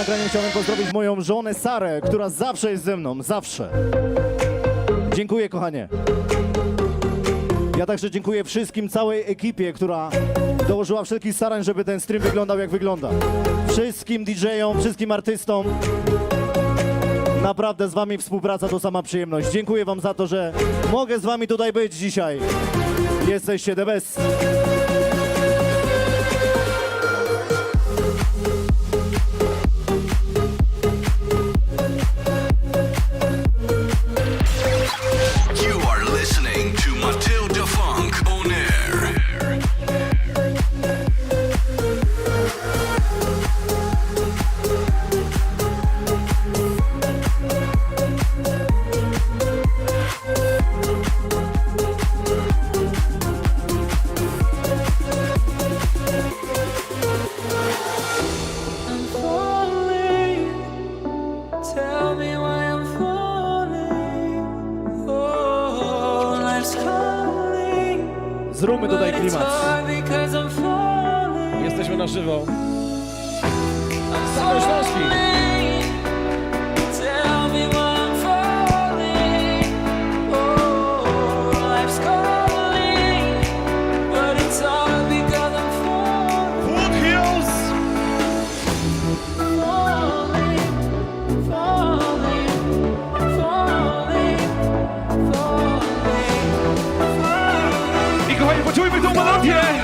Nagraniem chciałem pozdrowić moją żonę Sarę, która zawsze jest ze mną, zawsze. Dziękuję, kochanie. Ja także dziękuję wszystkim, całej ekipie, która dołożyła wszelkich starań, żeby ten stream wyglądał jak wygląda. Wszystkim DJ-om, wszystkim artystom. Naprawdę z wami współpraca to sama przyjemność. Dziękuję wam za to, że mogę z wami tutaj być dzisiaj. Jesteście the best. Zróbmy tutaj klimat. Jesteśmy na żywo. Cały Śląski. Yeah.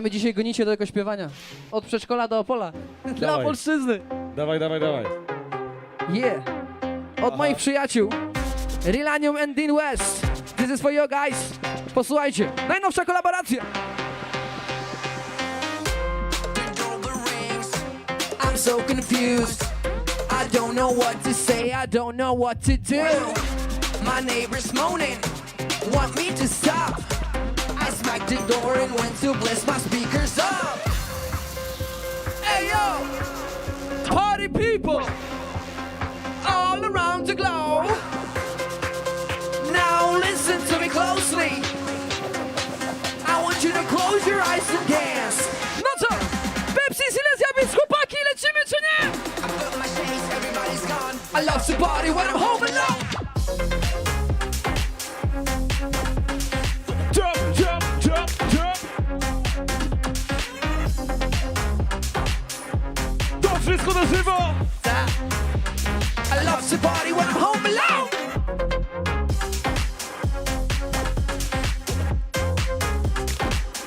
Ale my dzisiaj gonicie do tego śpiewania. Od przedszkola do Opola. Dla Dawaj. polszczyzny. Dawaj, dawaj, dawaj. Yeah. Od moich przyjaciół. Rilanium and Dean West. This is for you guys. Posłuchajcie. Najnowsza kolaboracja. I'm so confused. I don't know what to say. I don't know what to do. My neighbor's moaning. Want me to stop. Smacked the door and went to bless my speakers up. Hey yo! Party people! All around the globe. Now listen to me closely. I want you to close your eyes and dance. No co? Pepsi, Silesia, więc chłopaki, lecimy czy nie? I love to party when I'm home alone. Na żywo! I love to party when I'm home alone.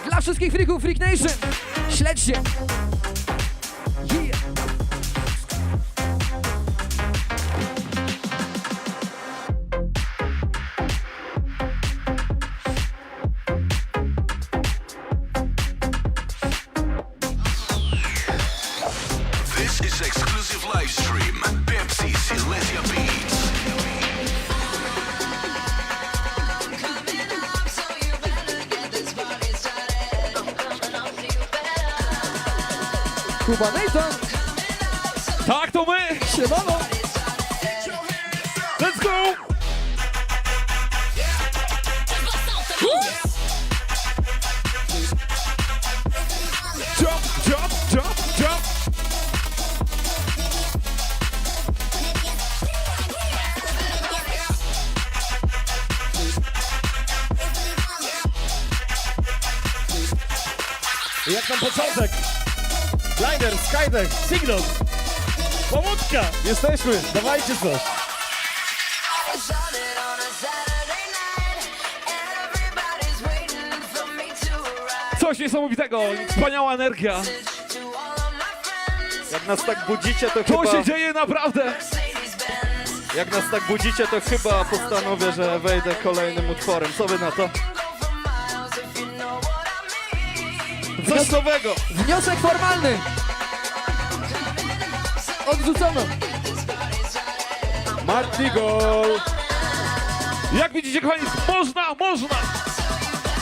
Dla wszystkich freaków Freak Nation, śledźcie. Początek? Glider, Skydeck, Signal. Pomódka! Jesteśmy, dawajcie coś. Coś niesamowitego! Wspaniała energia! Jak nas tak budzicie, to To chyba... się dzieje naprawdę! Jak nas tak budzicie, to chyba postanowię, że wejdę kolejnym utworem. Co wy na to? Coś nowego! Wniosek formalny! Odrzucono! Mati Gol! Jak widzicie, kochani, można, można!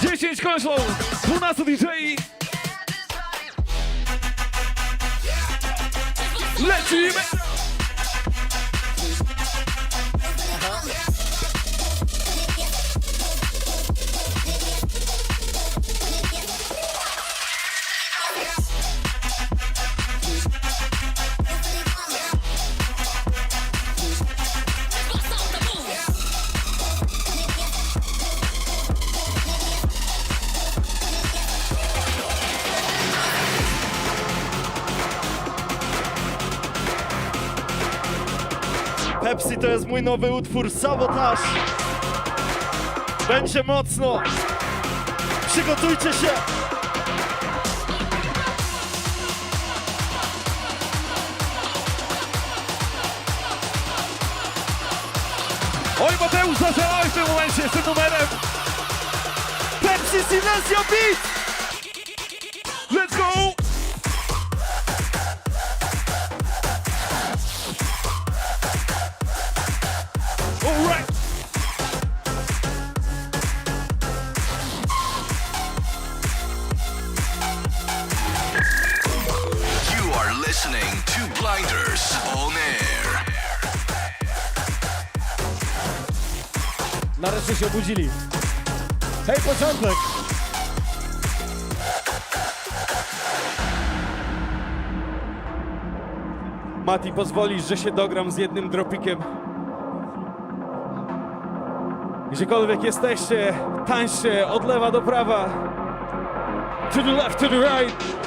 10 konsolów, 12 DJ. Lecimy! Pepsi to jest mój nowy utwór Sabotaż. Będzie mocno. Przygotujcie się. Oj, Mateusz, zaczęłeś w tym momencie z tym numerem! Pepsi Silencio Beat! Listening to Blinders on Air. Nareszcie się obudzili. Hej, początek! Mati, pozwolisz, że się dogram z jednym dropikiem. Gdziekolwiek jesteście, tańczcie od lewa do prawa. To the left, to the right.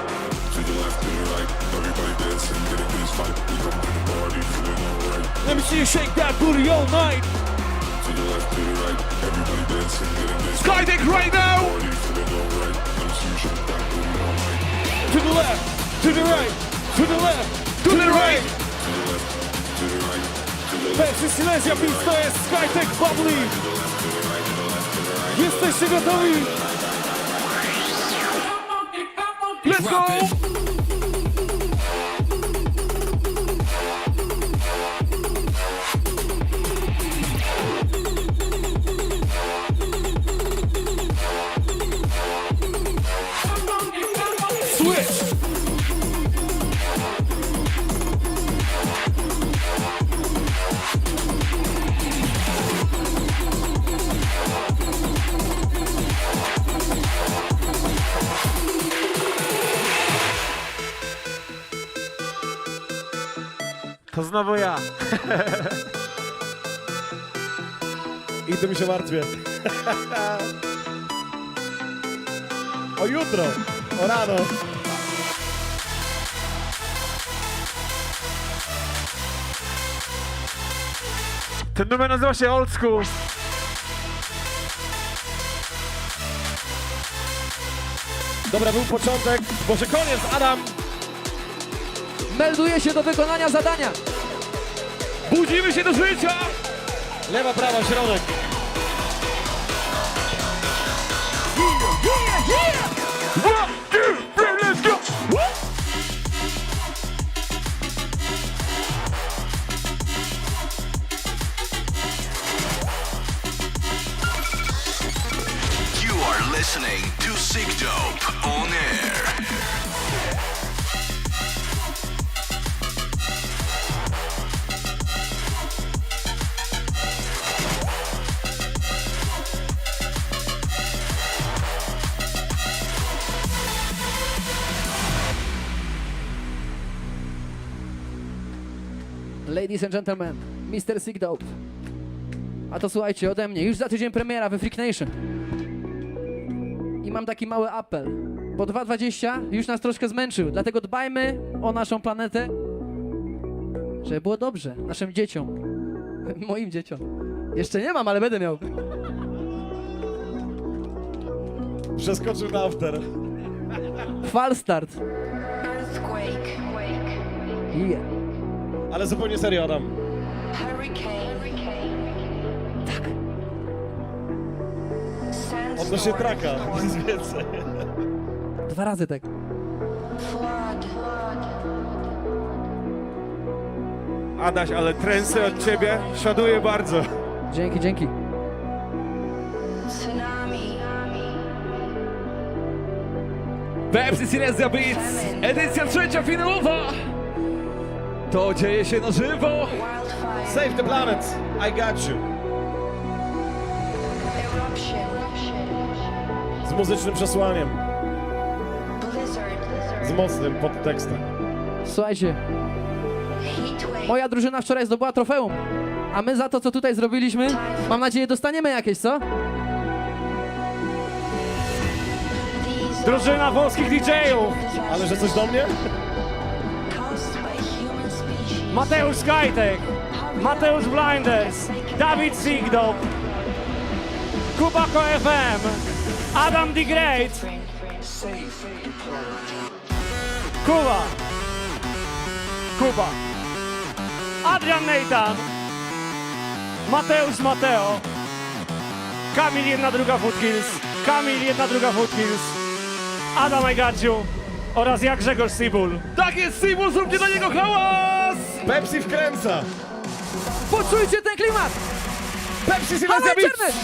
Let me see you shake that booty all night. To the left, to the right, everybody dancing, get into this Skydeck right now! To the left, to the right, to the left, to the right. To the left, to the right, to the left, Skytech Bubbly. Jesteście gotowi? Let's go! To znowu ja. I tym się martwię. o jutro, o rano. Ten numer nazywa się Old School. Dobra, był początek, może koniec, Adam. Melduje się do wykonania zadania! Budzimy się do życia! Lewa, prawa, środek. One, two, three, let's go! You are listening to Sick Dope on Air. Ladies and gentlemen, Mr. Sick Dope. A to słuchajcie, ode mnie, już za tydzień premiera we Freak Nation. I mam taki mały apel, bo 2.20 już nas troszkę zmęczył, dlatego dbajmy o naszą planetę, żeby było dobrze naszym dzieciom, moim dzieciom. Jeszcze nie mam, ale będę miał. Przeskoczył na after. Fal start. Earthquake. Yeah. Ale zupełnie serio, Adam. Odnośnie traka, nic więcej. Dwa razy tak. Adaś, ale trensy od ciebie szanuję bardzo. Dzięki, dzięki. Pepsi Silesia Beats, edycja trzecia finałowa. To dzieje się na żywo. Save the planet, I got you. Z muzycznym przesłaniem, z mocnym podtekstem. Słuchajcie, moja drużyna wczoraj zdobyła trofeum. A my za to, co tutaj zrobiliśmy, mam nadzieję, dostaniemy jakieś, co? Drużyna włoskich DJ-ów! Ale że coś do mnie? Mateusz Gajtek, Mateusz Blinders, Dawid Sigdop, Kubako FM, Adam the Great, Kuba, Kuba, Adrian Nathan, Mateusz Mateo, Kamil jedna druga Footkills, Kamil jedna druga Footkills, Adam you oraz jak Grzegorz Sibul. Tak jest, Simon, zróbcie dla niego hałas! Pepsi wkręca! Poczujcie ten klimat! Pepsi Silesia Halo, Beats! internet!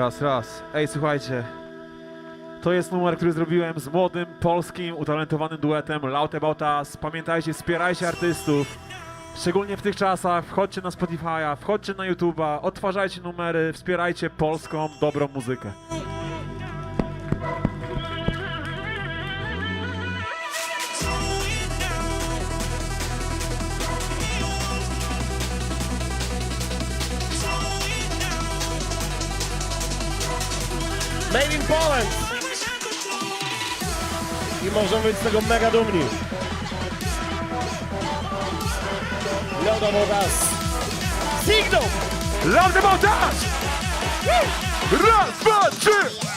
Raz, raz. Ej, słuchajcie. To jest numer, który zrobiłem z młodym, polskim, utalentowanym duetem Loud About Us. Pamiętajcie, wspierajcie artystów. Szczególnie w tych czasach. Wchodźcie na Spotify'a, wchodźcie na YouTube'a, odtwarzajcie numery, wspierajcie polską, dobrą muzykę. Made in Poland! I możemy być z tego mega dumni. About us. Signal! Loud about us! Raz, dwa, trzy!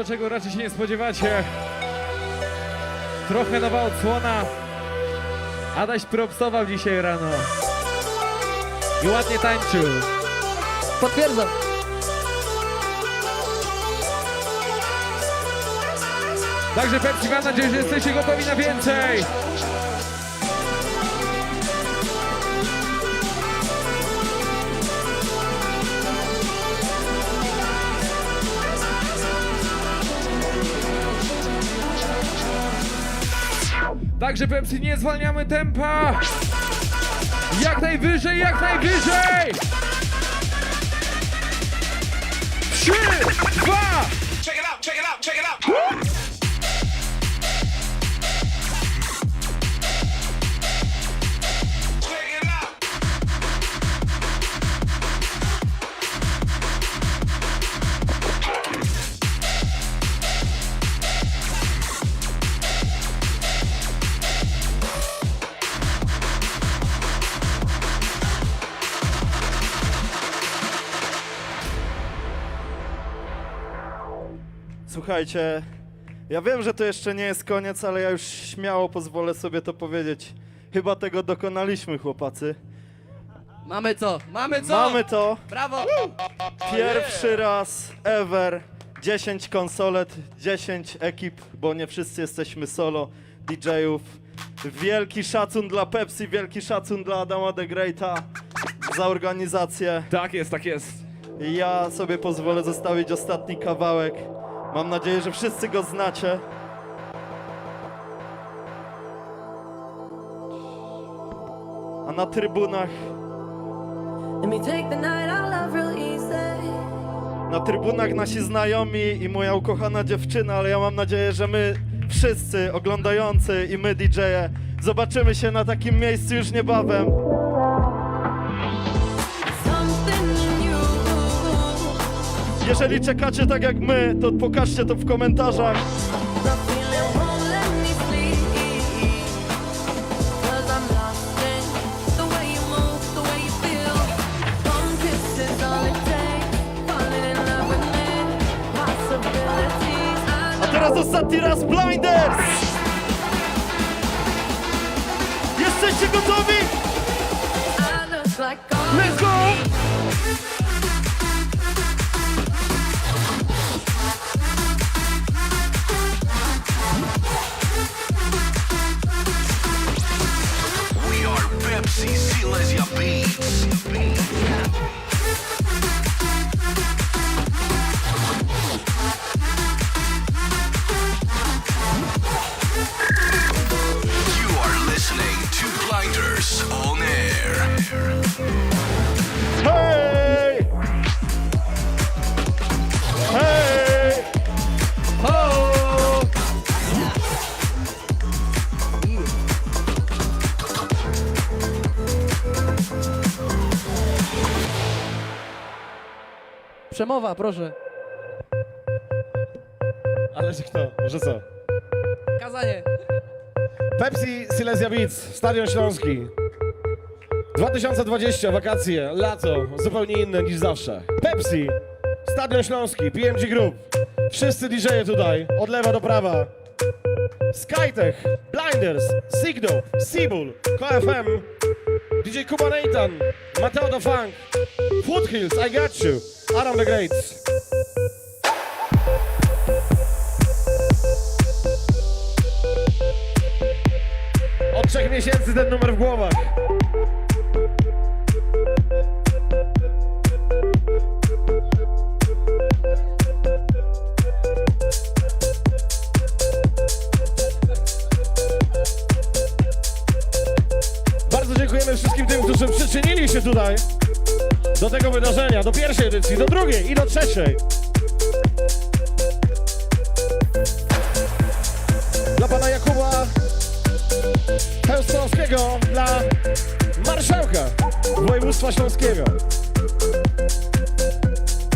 To, czego raczej się nie spodziewacie. Trochę nowa odsłona. Adaś propsował dzisiaj rano. I ładnie tańczył. Potwierdzam. Także Pepsi, mam nadzieję, że jesteście gotowi na więcej. Także Pepsi, nie zwalniamy tempa. Jak najwyżej, jak najwyżej. Trzy, dwa, Check it out, check it out, check it out. Słuchajcie, ja wiem, że to jeszcze nie jest koniec, ale ja już śmiało pozwolę sobie to powiedzieć. Chyba tego dokonaliśmy, chłopacy. Mamy co? Mamy co? Mamy to. Brawo! Pierwszy raz ever 10 konsolet, 10 ekip, bo nie wszyscy jesteśmy solo DJ-ów. Wielki szacun dla Pepsi, wielki szacun dla Adama the Greata za organizację. Tak jest, tak jest. Ja sobie pozwolę zostawić ostatni kawałek. Mam nadzieję, że wszyscy go znacie. A na trybunach, na trybunach nasi znajomi i moja ukochana dziewczyna, ale ja mam nadzieję, że my wszyscy oglądający i my DJ-e zobaczymy się na takim miejscu już niebawem. Jeżeli czekacie tak jak my, to pokażcie to w komentarzach. A teraz ostatni raz Blinders! Jesteście gotowi? Let's go! Silesia Beats. Przemowa, proszę. Ale że kto? Że co? Kazanie. Pepsi Silesia Beats, Stadion Śląski. 2020, wakacje, lato, zupełnie inne niż zawsze. Pepsi, Stadion Śląski, PMG Group. Wszyscy DJ-e tutaj, od lewa do prawa. Skytech, Blinders, Signo, Seabull, KFM, DJ Kuba Nathan, Mateo the Funk, Foothills, I Got You, Adam the Great. Od trzech miesięcy ten numer w głowach. Którzy przyczynili się tutaj do tego wydarzenia, do pierwszej edycji, do drugiej i do trzeciej. Dla pana Jakuba Chełstowskiego, dla marszałka województwa śląskiego,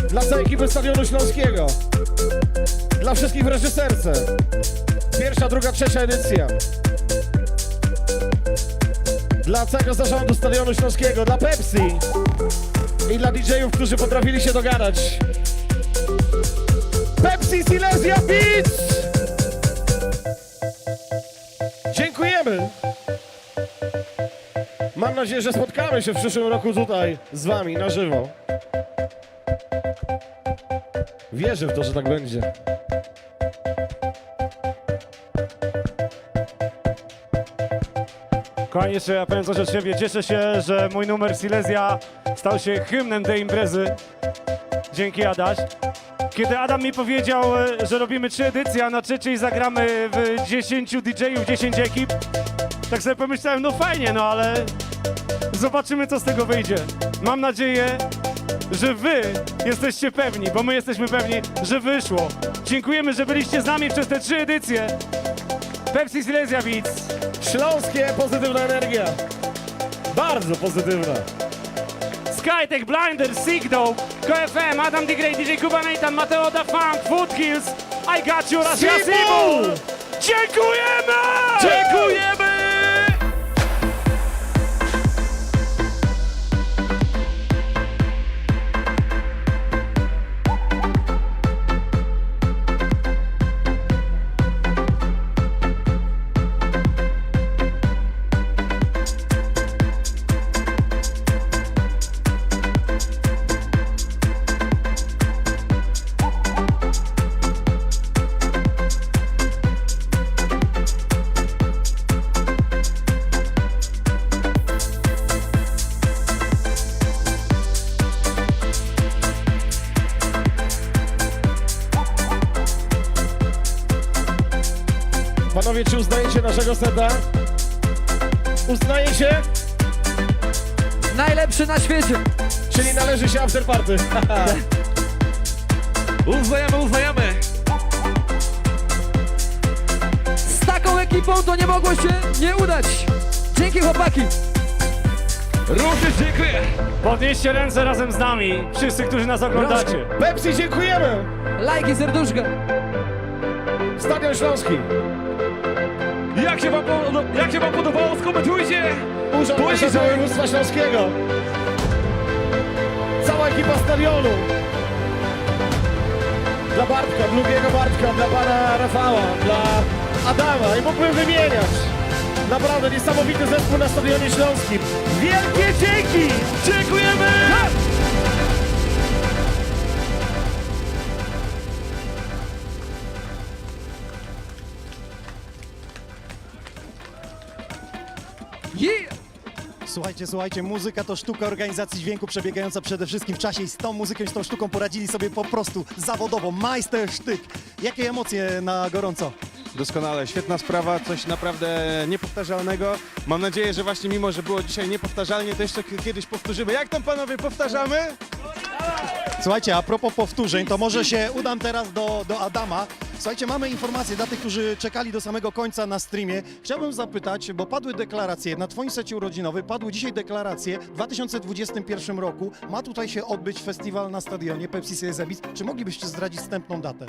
dla całej ekipy Stadionu Śląskiego, dla wszystkich w reżyserce. Pierwsza, druga, trzecia edycja. Dla całego zarządu Stadionu Śląskiego, dla Pepsi i dla DJ-ów, którzy potrafili się dogadać. Pepsi Silesia Beats! Dziękujemy! Mam nadzieję, że spotkamy się w przyszłym roku tutaj z wami na żywo. Wierzę w to, że tak będzie. Kochani, jeszcze ja powiem coś od siebie. Cieszę się, że mój numer Silesia stał się hymnem tej imprezy. Dzięki Adaś. Kiedy Adam mi powiedział, e, że robimy trzy edycje, a na trzeciej zagramy w 10 DJ-ów, 10 ekip, tak sobie pomyślałem, no fajnie, no ale zobaczymy, co z tego wyjdzie. Mam nadzieję, że wy jesteście pewni, bo my jesteśmy pewni, że wyszło. Dziękujemy, że byliście z nami przez te trzy edycje. Pepsi Silesia Beats. Śląskie pozytywna energia. Bardzo pozytywna. Skytech, Blinder, Sigdo, KFM, Adam D. Grey, DJ Kuba Nathan, Mateo da Funk, Foodkills, I Got You oraz! Dziękujemy! Dziękujemy! Panowie, czy uznajecie naszego seta? Uznajecie? Najlepszy na świecie. Czyli należy się afterparty. Uznajemy, uznajemy. Z taką ekipą to nie mogło się nie udać. Dzięki chłopaki. Również dziękuję. Podnieście ręce razem z nami, wszyscy, którzy nas oglądacie. Pepsi, dziękujemy! Lajki, serduszka. Stadion Śląski. Jak się wam, po- jak się wam podobało, skomentujcie. Urząd Poniżej. Miasta Województwa Śląskiego. Cała ekipa stadionu. Dla Bartka, drugiego Bartka, dla pana Rafała, dla Adama i mógłbym wymieniać. Naprawdę niesamowity zespół na Stadionie Śląskim. Wielkie dzięki! Dziękujemy! Słuchajcie, słuchajcie, muzyka to sztuka organizacji dźwięku przebiegająca przede wszystkim w czasie i z tą muzyką i z tą sztuką poradzili sobie po prostu zawodowo, majstersztyk. Jakie emocje na gorąco? Doskonale, świetna sprawa, coś naprawdę niepowtarzalnego. Mam nadzieję, że właśnie mimo, że było dzisiaj niepowtarzalnie, to jeszcze kiedyś powtórzymy. Jak tam panowie, powtarzamy? Słuchajcie, a propos powtórzeń, to może się udam teraz do, do Adama. Słuchajcie, mamy informację dla tych, którzy czekali do samego końca na streamie. Chciałbym zapytać, bo padły deklaracje, na twoim secie urodzinowy padły dzisiaj deklaracje, w 2021 roku ma tutaj się odbyć festiwal na stadionie Pepsi Beats. Czy moglibyście zdradzić wstępną datę?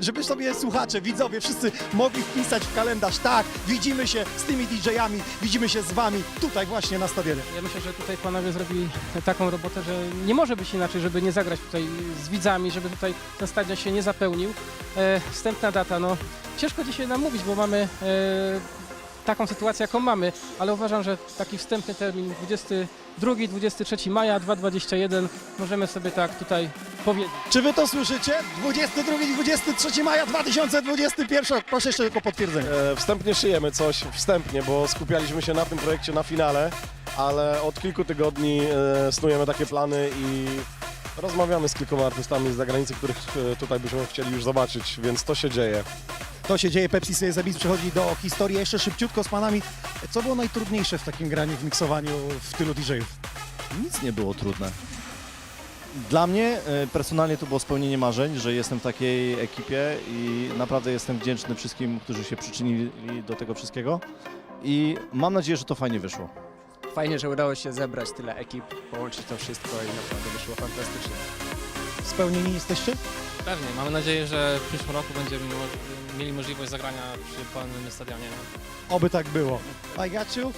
Żeby sobie słuchacze, widzowie, wszyscy mogli wpisać w kalendarz, tak, widzimy się z tymi DJ-ami, widzimy się z wami tutaj właśnie na stadionie. Ja myślę, że tutaj panowie zrobili taką robotę, że nie może być inaczej, żeby nie zagrać tutaj z widzami, żeby tutaj ten stadion się nie zapełnił. E, wstępna data, no ciężko dzisiaj nam mówić, bo mamy e, taką sytuację, jaką mamy, ale uważam, że taki wstępny termin 22-23 maja 2021 możemy sobie tak tutaj powiedzieć. Czy wy to słyszycie? 22-23 maja 2021. Proszę jeszcze tylko potwierdzenie. E, Wstępnie szyjemy coś, wstępnie, bo skupialiśmy się na tym projekcie na finale, ale od kilku tygodni e, snujemy takie plany i rozmawiamy z kilkoma artystami z zagranicy, których e, tutaj byśmy chcieli już zobaczyć, więc to się dzieje. To się dzieje, Pepsi Series Beats przechodzi do historii. Jeszcze szybciutko z panami. Co było najtrudniejsze w takim graniu, w miksowaniu w tylu DJ-ów? Nic nie było trudne. Dla mnie e, personalnie to było spełnienie marzeń, że jestem w takiej ekipie i naprawdę jestem wdzięczny wszystkim, którzy się przyczynili do tego wszystkiego. I mam nadzieję, że to fajnie wyszło. Fajnie, że udało się zebrać tyle ekip, połączyć to wszystko i naprawdę wyszło fantastycznie. Spełnieni jesteście? Pewnie, mamy nadzieję, że w przyszłym roku będziemy mieli możliwość zagrania przy pełnym stadionie. Oby tak było. You.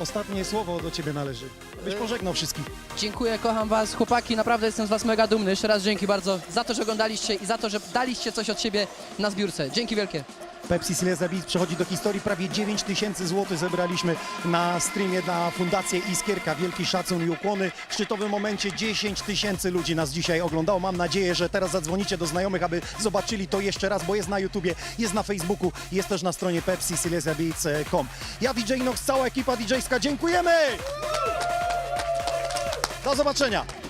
Ostatnie słowo do ciebie należy. Byś pożegnał wszystkich. Dziękuję, kocham was, chłopaki, naprawdę jestem z was mega dumny. Jeszcze raz dzięki bardzo za to, że oglądaliście i za to, że daliście coś od siebie na zbiórce. Dzięki wielkie. Pepsi Series Beats przechodzi do historii. Prawie 9 tysięcy złotych zebraliśmy na streamie na Fundację Iskierka. Wielki szacun i ukłony. W szczytowym momencie 10 tysięcy ludzi nas dzisiaj oglądało. Mam nadzieję, że teraz zadzwonicie do znajomych, aby zobaczyli to jeszcze raz, bo jest na YouTubie, jest na Facebooku, jest też na stronie Pepsi Beats.com. Ja DJ Nox, cała ekipa DJ-ska, dziękujemy! Do zobaczenia!